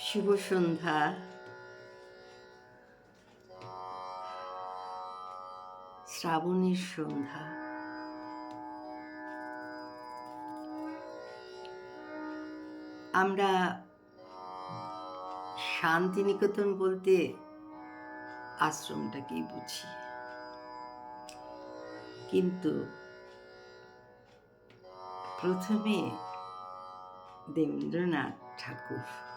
শুভ সন্ধ্যা। শ্রাবণের সন্ধ্যা। আমরা শান্তিনিকেতন বলতে আশ্রমটাকেই বুঝি। কিন্তু প্রথমে দেবেন্দ্রনাথ ঠাকুর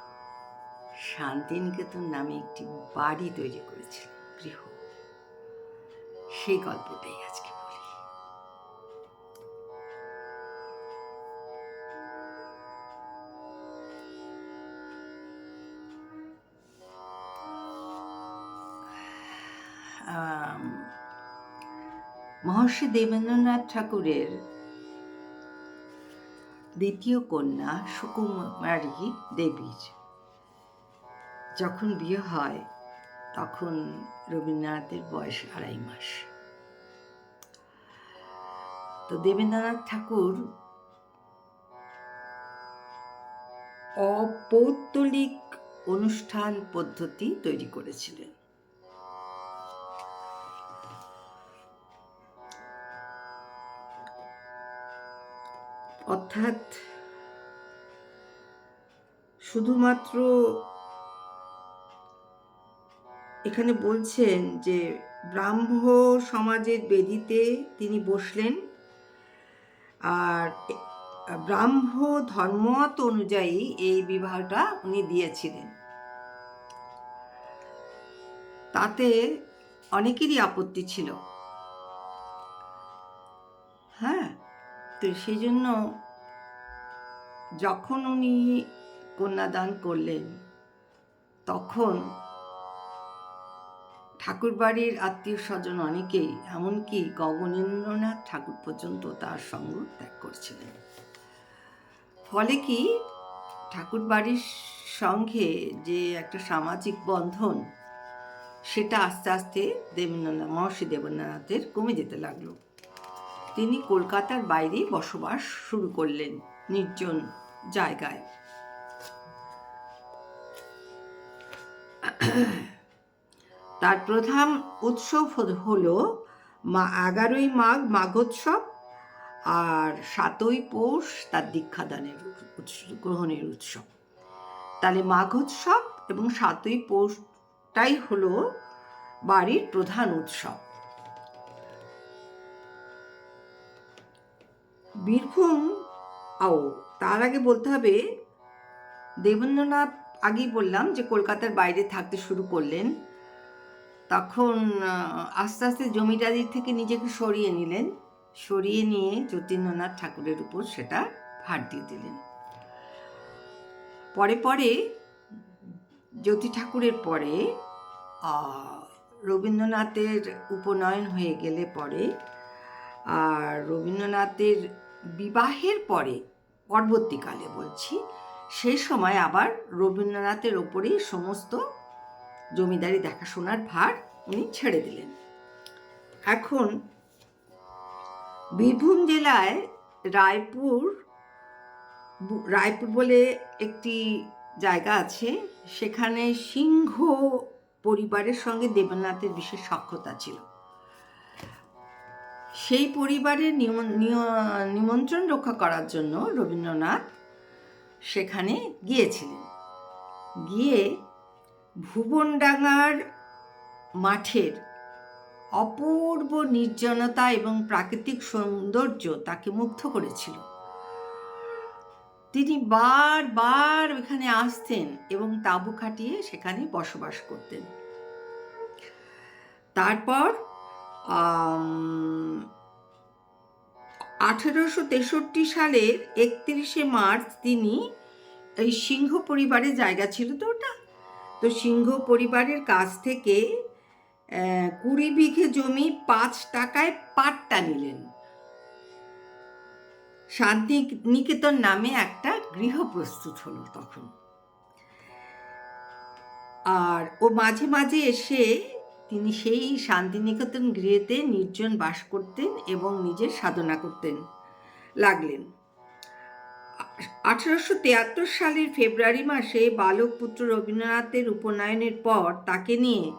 শান্তিনিকেতন নামে একটি বাড়ি তৈরি করেছিলেন গৃহ। সেই গল্পটাই আজকে মহর্ষি দেবেন্দ্রনাথ ঠাকুরের দ্বিতীয় কন্যা সুকুমারী দেবীর যখন বিয়ে হয়, তখন রবীন্দ্রনাথের বয়স আড়াই মাস। তো দেবেন্দ্রনাথ ঠাকুর অপৌত্তলিক অনুষ্ঠান পদ্ধতি তৈরি করেছিলেন। অর্থাৎ শুধুমাত্র এখানে বলছেন যে ব্রাহ্ম সমাজের বেদিতে তিনি বসলেন। আর ব্রাহ্ম ধর্মমত অনুযায়ী এই বিবাহটা উনি দিয়েছিলেন। তাতে অনেকেরই আপত্তি ছিল। হ্যাঁ তো সেই জন্য যখন উনি কন্যাদান করলেন, তখন ঠাকুর বাড়ির আত্মীয় স্বজন অনেকেই, এমনকি গগনেন্দ্রনাথ ঠাকুর পর্যন্ত তার সঙ্গ ত্যাগ করছিলেন। ফলে কি ঠাকুর বাড়ির সঙ্গে যে একটা সামাজিক বন্ধন, সেটা আস্তে আস্তে দেবেন্দ্রনাথ, মহর্ষি দেবেন্দ্রনাথের কমে যেতে লাগল। তিনি কলকাতার বাইরে বসবাস শুরু করলেন নির্জন জায়গায়। তার প্রধান উৎসব হল মা এগারোই মাঘ মাঘোৎসব আর সাতই পৌষ তার দীক্ষাদানের গ্রহণের উৎসব। তাহলে মাঘোৎসব এবং সাতই পৌষটাই হলো বাড়ির প্রধান উৎসব। বীরভূম ও তার আগে বলতে হবে, দেবেন্দ্রনাথ আগেই বললাম যে কলকাতার বাইরে থাকতে শুরু করলেন তখন আস্তে আস্তে জমিদারির থেকে নিজেকে সরিয়ে নিলেন। সরিয়ে নিয়ে যতীন্দ্রনাথ ঠাকুরের উপর সেটা ভার দিয়ে দিলেন। পরে পরে, জ্যোতি ঠাকুরের পরে রবীন্দ্রনাথের উপনয়ন হয়ে গেলে পরে, আর রবীন্দ্রনাথের বিবাহের পরে, পরবর্তীকালে বলছি, সেই সময় আবার রবীন্দ্রনাথের ওপরেই সমস্ত জমিদারি দেখাশোনার ভার উনি ছেড়ে দিলেন। এখন বীরভূম জেলায় রায়পুর রায়পুর বলে একটি জায়গা আছে, সেখানে সিংহ পরিবারের সঙ্গে দেবনাথের বিশেষ সখ্যতা ছিল। সেই পরিবারের নিমন্ত্রণ রক্ষা করার জন্য রবীন্দ্রনাথ সেখানে গিয়েছিলেন। গিয়ে ভুবনডাঙ্গার মাঠের অপূর্ব নির্জনতা এবং প্রাকৃতিক সৌন্দর্য তাকে মুগ্ধ করেছিল। তিনি বারবার ওখানে আসতেন এবং তাঁবু খাটিয়ে সেখানে বসবাস করতেন। তারপর আঠেরোশো তেষট্টি সালের একত্রিশে মার্চ তিনি এই সিংহ পরিবারের জায়গা ছিল তো ওটা? তো সিংহ পরিবারের কাছ থেকে কুড়ি বিঘে জমি পাঁচ টাকায় পাট্টা নিলেন। শান্তি নিকেতন নামে একটা গৃহ প্রস্তুত হলো তখন। আর ও মাঝে মাঝে এসে তিনি সেই শান্তিনিকেতন গৃহেতে নির্জন বাস করতেন এবং নিজের সাধনা করতেন, লাগলেন। আঠারোশো তিয়াত্তর সালের ফেব্রুয়ারি মাসে বালক পুত্র রবীন্দ্রনাথের উপনয়নের পর তাকে নিয়ে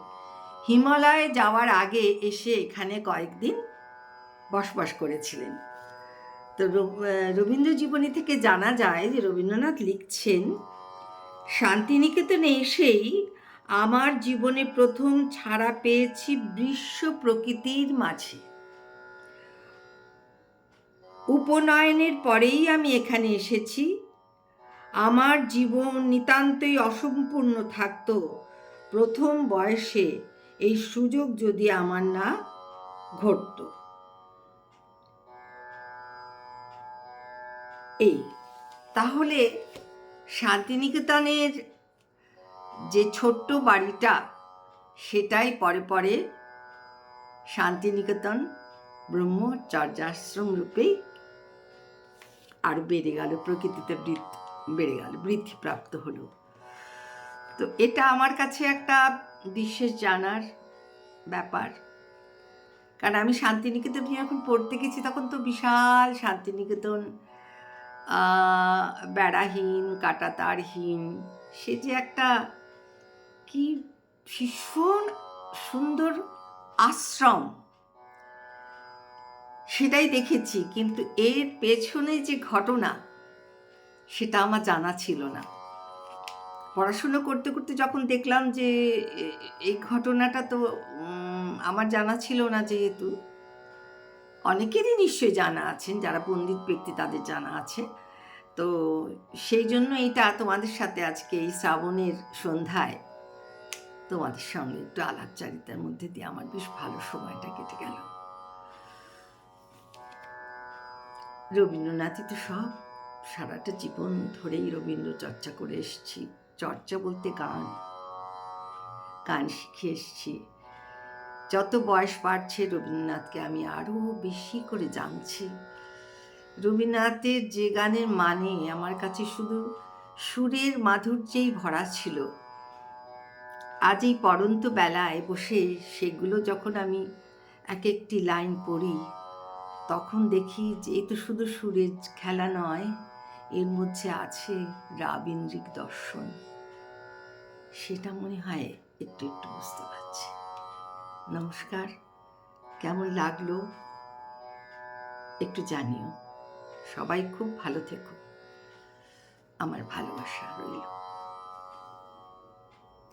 হিমালয়ে যাওয়ার আগে এসে এখানে কয়েকদিন বসবাস করেছিলেন। তো রব- রবীন্দ্র জীবনী থেকে জানা যায় যে রবীন্দ্রনাথ লিখছেন, শান্তিনিকেতনে এসেই আমার জীবনে প্রথম ছাড়া পেয়েছি বিশ্ব প্রকৃতির মাঝে। উপনয়নের পরেই আমি এখানে এসেছি। আমার জীবন নিতান্তই অসম্পূর্ণ থাকত। প্রথম বয়সে এই সুযোগ যদি আমার না ঘটত। এই, তাহলে শান্তিনিকেতনের যে ছোট্ট বাড়িটা, সেটাই পরে পরে শান্তিনিকেতন ব্রহ্মচর্যাশ্রম রূপেই আরও বেড়ে গেল, প্রকৃতিতে বৃদ্ধি, বেড়ে গেল বৃদ্ধিপ্রাপ্ত হলো। তো এটা আমার কাছে একটা বিশেষ জানার ব্যাপার। কারণ আমি শান্তিনিকেতন যখন পড়তে গেছি, তখন তো বিশাল শান্তিনিকেতন বেড়াহীন, কাটাতারহীন, সে যে একটা কি ভীষণ সুন্দর আশ্রম। সেটাই দেখেছি, কিন্তু এর পেছনে যে ঘটনা, সেটা আমার জানা ছিল না। পড়াশুনো করতে করতে যখন দেখলাম যে এই ঘটনাটা তো আমার জানা ছিল না যেহেতু, অনেকেরই নিশ্চয়ই জানা আছেন যারা পণ্ডিত ব্যক্তি তাদের জানা আছে। তো সেই জন্য এটা তোমাদের সাথে আজকে এই শ্রাবণের সন্ধ্যায় তোমাদের সঙ্গে একটু আলাপচারিতার মধ্যে দিয়ে আমার বেশ ভালো সময়টা কেটে গেল। রবীন্দ্রনাথই তো সব। সারাটা জীবন ধরেই রবীন্দ্র চর্চা করে এসেছি, চর্চা বলতে গান। গান শিখে এসেছি। যত বয়স বাড়ছে রবীন্দ্রনাথকে আমি আরও বেশি করে জানছি। রবীন্দ্রনাথের যে গানের মানে আমার কাছে শুধু সুরের মাধুর্যেই ভরা ছিল। আজ এই পড়ন্ত বেলায় বসে সেগুলো যখন আমি এক একটি লাইন পড়ি তখন দেখি যে এ তো শুধু সুরের খেলা নয়, এর মধ্যে আছে রাবীন্দ্রিক দর্শন। সেটা মনে হয় একটু একটু বুঝতে পারছি। নমস্কার, কেমন লাগল? একটু জানিও। সবাই খুব ভালো থেকো। আমার ভালোবাসা রইল।